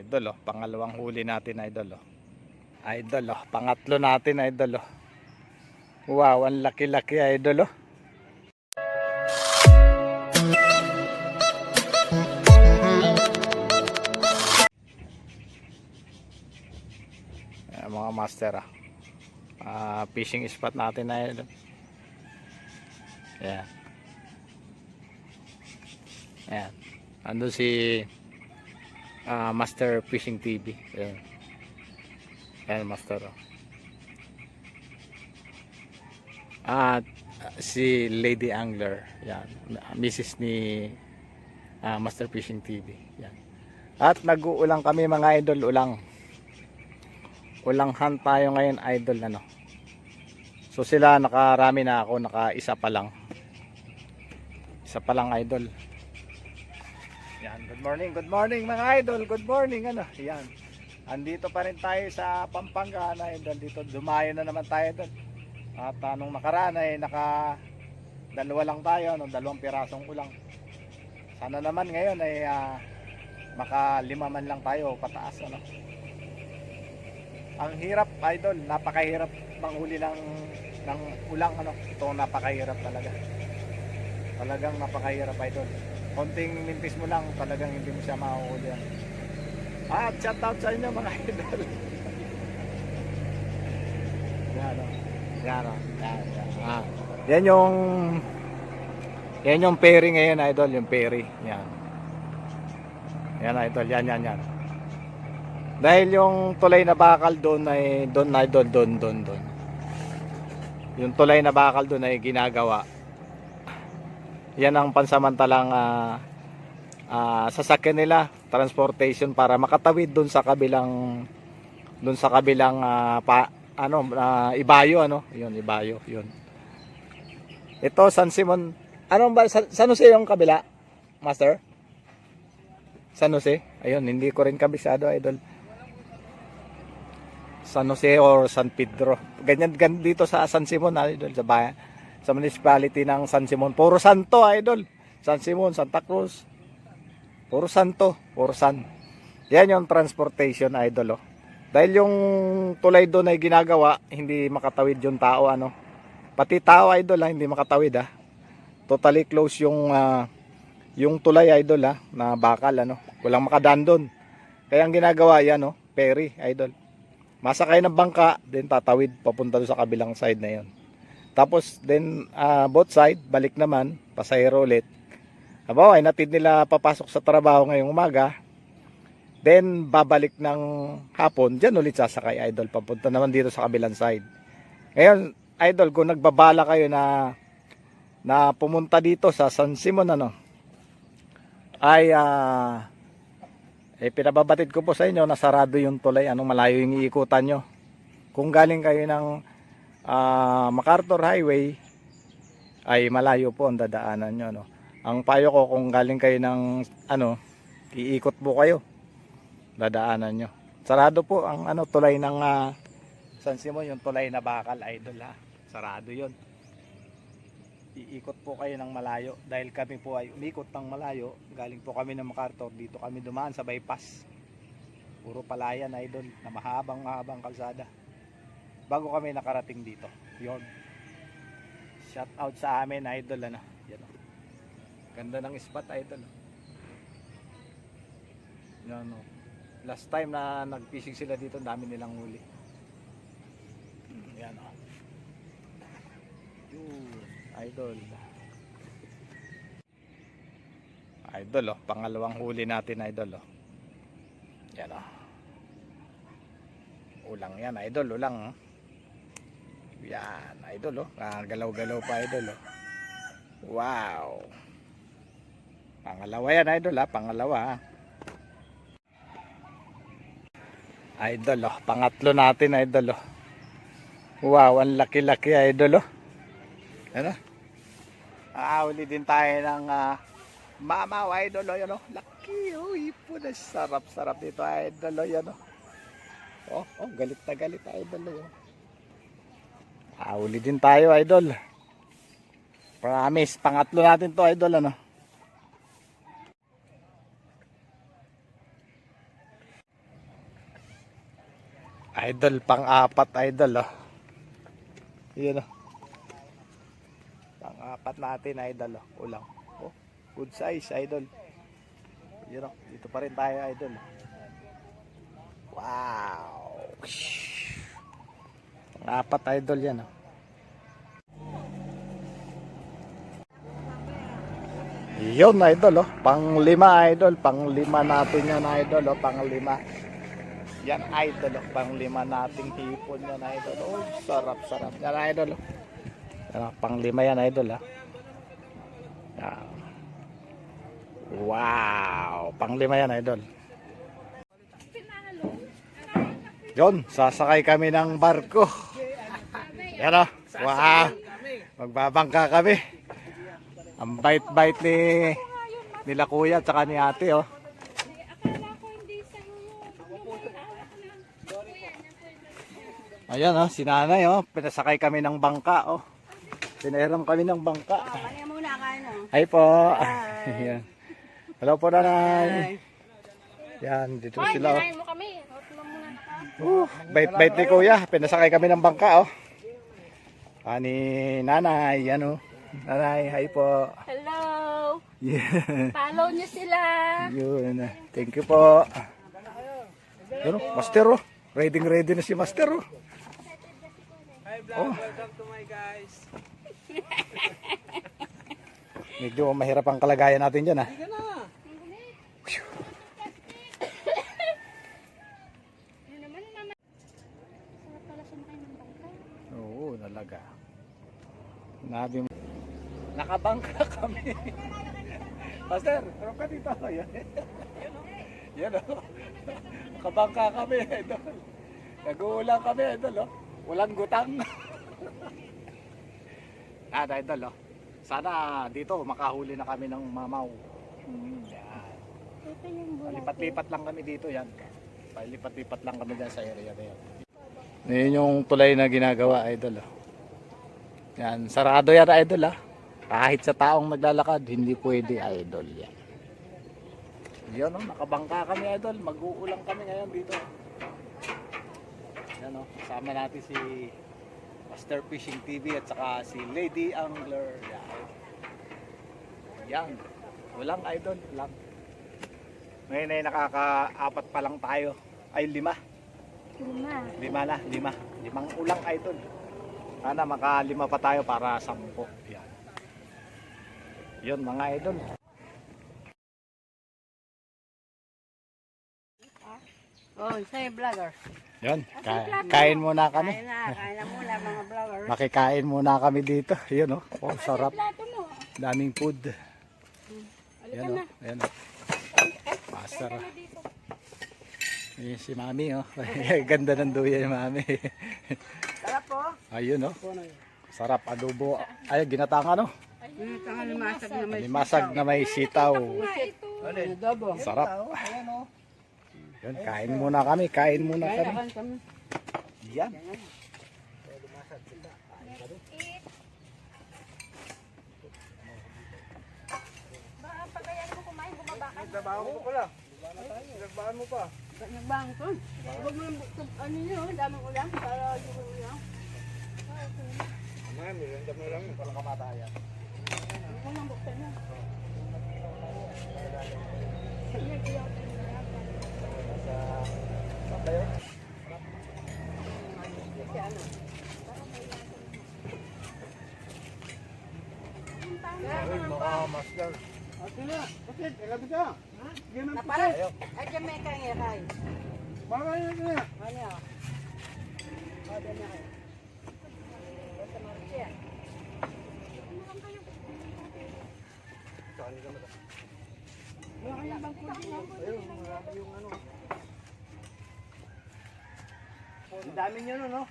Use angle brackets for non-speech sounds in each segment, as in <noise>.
Idol oh, pangalawang huli natin idol oh. Idol oh, pangatlo natin idol oh. Wow, ang laki-laki idol oh. Mga master ah. Ah, fishing spot natin na idol. Ayan. Ayan. Ando si ah, Master Fishing TV. Ayan. Ayan, Master. oh. At ah, si Lady Angler. Yan. Mrs. ni ah, Master Fishing TV. Yan. At nag-uulang kami mga idol. Ulang. Ulang hunt tayo ngayon idol. Ano. So sila nakarami na ako. Naka isa pa lang. Isa pa lang idol. Yan, good morning, good morning mga idol, good morning ano. Yan. Andito pa rin tayo sa Pampanga na idol dito. Dumayo na naman tayo doon. At uh, nung nakaraan ay naka dalawa lang tayo, no, dalawang pirasong ulang. Sana naman ngayon ay ah, maka lima man lang tayo pataas ano. Ang hirap idol, napakahirap manghuli ng ng ulang ano. Ito napakahirap talaga. Talagang napakahirap idol konting mintis mo lang talagang hindi mo siya mahuhuli yan. At shout out sa inyo mga <laughs> idol. yan o. Yan o. Yan, yan. Ah. yan yung yan yung pairing ngayon idol, yung pairing. Yan. Yan idol, yan yan yan. Dahil yung tulay na bakal doon ay doon idol, doon doon doon. Yung tulay na bakal doon ay ginagawa yan ang pansamantalang ah, ah, sasakyan nila transportation para makatawid doon sa kabilang doon sa kabilang ah, pa, ano ah, Ibayo ano? Yun Ibayo yun. Ito San Simon ano ba San, San Jose yung kabila master? San Jose? Ayun hindi ko rin kabisado idol. San Jose or San Pedro. Ganyan, ganyan dito sa San Simon idol sa bayan sa municipality ng San Simon. Puro santo, idol. San Simon, Santa Cruz. Puro santo, puro san. Yan yung transportation, idol. Oh. Dahil yung tulay doon ay ginagawa, hindi makatawid yung tao, ano. Pati tao, idol, ha, hindi makatawid, ha. Totally close yung ah, yung tulay, idol, ha, na bakal, ano. Walang makadaan doon. Kaya ang ginagawa, yan, oh, ferry, idol. Masakay ng bangka, then tatawid papunta doon sa kabilang side na yon. Tapos then ah, both side balik naman pasahero ulit. Habawa ay natid nila papasok sa trabaho ngayong umaga. Then babalik ng hapon, diyan ulit sasakay idol papunta naman dito sa kabilang side. Ngayon idol kung nagbabala kayo na na pumunta dito sa San Simon ano ay ah eh, pinababatid ko po sa inyo na sarado yung tulay anong malayo yung iikutan nyo kung galing kayo ng ah, MacArthur Highway ay malayo po ang dadaanan nyo. No? Ang payo ko kung galing kayo ng ano, iikot po kayo. Dadaanan nyo. Sarado po ang ano tulay ng ah, San Simon, yung tulay na bakal idol ha. Sarado yon. Iikot po kayo ng malayo dahil kami po ay umikot ng malayo. Galing po kami ng MacArthur, dito kami dumaan sa bypass. Puro palayan idol na mahabang mahabang kalsada bago kami nakarating dito. Yon. Shout out sa amin idol ano. Yan. Ganda ng spot idol. oh. Yan oh. Last time na nag-fishing sila dito, dami nilang huli. Yan oh. Yun, idol. Idol oh, pangalawang huli natin idol oh. Yan oh. Ulang yan, idol, ulang. oh. Yan, idol oh. Ah, galaw-galaw pa idol oh. Wow. Pangalawa yan idol ha, pangalawa ha. Idol oh, pangatlo natin idol oh. Wow, ang laki-laki idol oh. Ano? Ah, uli din tayo ng ah, mamaw idol oh, yan oh. Laki oh, ipon. Sarap-sarap dito idol oh, yan oh. Oh, oh, galit na galit idol oh. Yan. Ah, uli din tayo, idol. Promise, pangatlo natin to, idol, ano. Idol, pang-apat idol, oh. Yun, oh. Pang-apat natin, idol, oh. Ulang. Oh, good size, idol. Yun, oh. Dito pa rin tayo, idol. Wow! Pang-apat, idol, yan, oh. Yun, idol, oh. Pang lima, idol. Pang lima natin yan, idol, oh. Pang lima. Yan, idol, oh. Pang lima nating hipon yan, idol. Oh, sarap, sarap. Yan, idol, oh. Yan, oh. Pang lima yan, idol, ah. Wow! Pang lima yan, idol. Yun, sasakay kami ng barko. Yan, oh. Wow! Magbabangka kami. Ang bait-bait ni nila kuya at saka ni ate oh. Ayan oh, si nanay oh. Pinasakay kami ng bangka oh. Pinahiram kami ng bangka. Mo. Hi po. <laughs> Ayan. Hello po nanay. Yan, dito sila oh. Uh, bait-bait ni kuya. Pinasakay kami ng bangka oh. Ani nanay, yan oh. Nanay, hi po. Hello. Yeah. Follow niyo sila. Yun. Thank you po. Oh, Master oh. Ready ready na si Master oh. Hi vlog, Oh. welcome to my guys. <laughs> Medyo mahirap ang kalagayan natin dyan ah. Sige na. Yun naman naman. Sarap pala sumakay ng bangka. Oo, nalaga. Nabi mo. Nakabangka <laughs> kami. Master, ano ka dito? Yan. Yan o. Nakabangka <laughs> kami, idol. Nag-uulang kami, idol. Oh. Walang gutang. <laughs> ah, idol. Oh. Sana dito makahuli na kami ng mamaw. Hmm, yan. Ito yung bulate. Lipat-lipat lang kami dito yan. Lipat-lipat lang kami dyan sa area na yan. Yan yung tulay na ginagawa, idol. oh. Yan, sarado yan, idol ah. Kahit sa taong naglalakad, hindi pwede, idol yan. Yan oh, nakabangka kami, idol. Mag-uulang kami ngayon dito. Yan oh, kasama natin si Master Fishing TV at saka si Lady Angler. Yan. Yan. Walang idol, walang. Ngayon ay nakaka-apat pa lang tayo. Ay, lima. Lima. Lima na, lima. Limang ulang idol. Sana makalima pa tayo para sampo. Yan. Yun mga idol. Oh, say vlogger. Yun, ka- kain muna kami. Kain na, kain na muna mga vlogger. Makikain muna kami dito. Yun oh. Oh, sarap. Daming food. Halika Yan oh. Yan oh. Master. Dito. Ayan si Mami oh. <laughs> Ganda ng duya ni Mami. <laughs> Ayun oh. Sarap adobo. Ay, ginatangan oh. Hmm, tanga limasag na may Limasag na may sitaw. Adobo. Sarap. Yun, kain muna kami. Kain muna kami. Yan. Trabaho mo pala. Nagbahan mo pa. Nagbang ko. Huwag mo ano yun, daming ulam para yung ulam. Mamaya, miranda mo lang. Walang kamatayan. Huwag mo lang buksan yun. Kasi ano. Ay, mga master. Ate na, ate, ilabi ka. Na. Napalan. Ay, dyan may kangyahay. Baka yun na. Ano yun? O, dyan na kayo. Ang dami niyo no, no?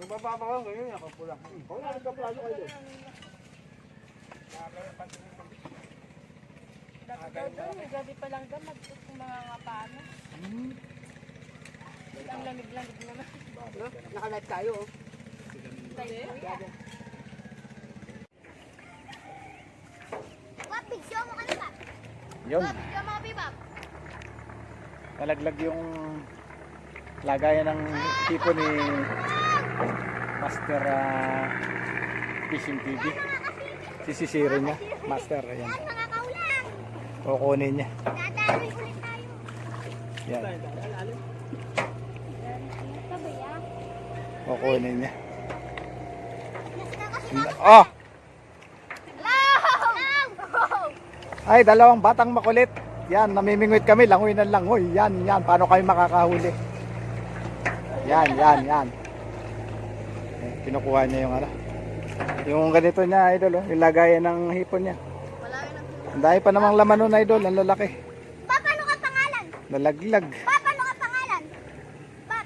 Magbababa ka ngayon, ako pula. Kung ano ka plano kayo doon? Gabi pa lang doon, nagtut yung mga ngapano. Ang lamig-lamig naman. Nakalive tayo. oh. Tayo. Wap, picture mo ka na ba? Yun. Picture mo, Bibab. Nalaglag yung Lagayan ng tipo ni Master ah, Fishing TV. Sisisirin niya. Master, ayan. Ay, mga kaulang. Kukunin niya. Dadawi ulit tayo. Yan. Yan? Kukunin niya. Oh! Ay, dalawang batang makulit. Yan, namimingwit kami, langoy ng langoy. Yan, yan, paano kayo makakahuli? Yan, yan, yan. Eh, Kinukuha niya yung ano. Yung ganito niya, idol, oh, yung lagayan ng hipon niya. Ang dahil pa namang laman nun, idol, ang lalaki. Pa, paano ka pangalan? Nalaglag. Pa, paano ka pangalan? Pa,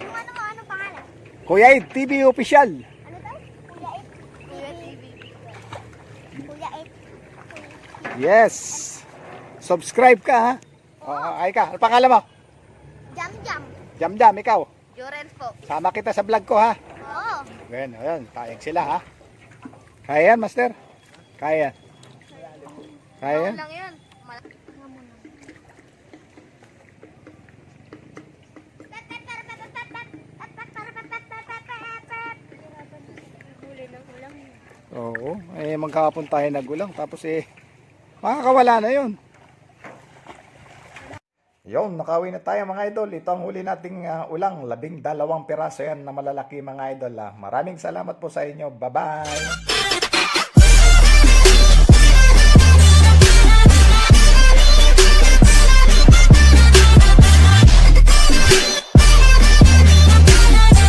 yung ano mo, anong pangalan? Kuya Ed, TV official. Ano daw? Kuya Ed? Kuya TV. Kuya Ed. Yes. Subscribe ka, ha? Oo, ay ka. Ano pangalan mo? Jam Jam. Jam Jam, ikaw. Jorens po. Sama kita sa vlog ko, ha? Oo. Ayan, ayan. Tayag sila, ha? Kaya yan, master? Kaya yan. Kaya yan? lang yun. Oo. Eh, magkakapon tayo nagulang. Tapos eh, makakawala na yun. Yon, nakawin na tayo mga idol. Ito ang huli nating ah, ulang. Labing dalawang piraso yan na malalaki mga idol. ah. Maraming salamat po sa inyo. Bye-bye!